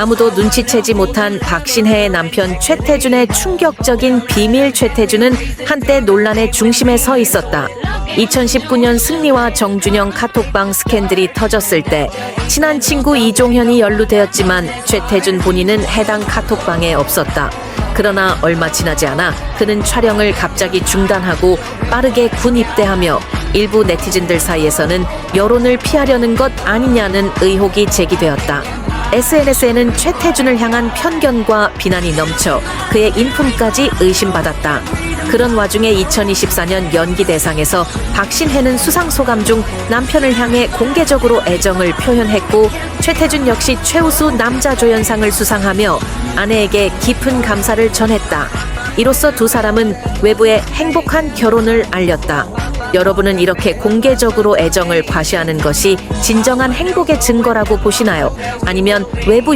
아무도 눈치채지 못한 박신혜의 남편 최태준의 충격적인 비밀 최태준은 한때 논란의 중심에 서 있었다. 2019년 승리와 정준영 카톡방 스캔들이 터졌을 때 친한 친구 이종현이 연루되었지만 최태준 본인은 해당 카톡방에 없었다. 그러나 얼마 지나지 않아 그는 촬영을 갑자기 중단하고 빠르게 군 입대하며 일부 네티즌들 사이에서는 여론을 피하려는 것 아니냐는 의혹이 제기되었다. SNS에는 최태준을 향한 편견과 비난이 넘쳐 그의 인품까지 의심받았다. 그런 와중에 2024년 연기 대상에서 박신혜는 수상 소감 중 남편을 향해 공개적으로 애정을 표현했고 최태준 역시 최우수 남자 조연상을 수상하며 아내에게 깊은 감사를 전했다. 이로써 두 사람은 외부에 행복한 결혼을 알렸다. 여러분은 이렇게 공개적으로 애정을 과시하는 것이 진정한 행복의 증거라고 보시나요? 아니면 외부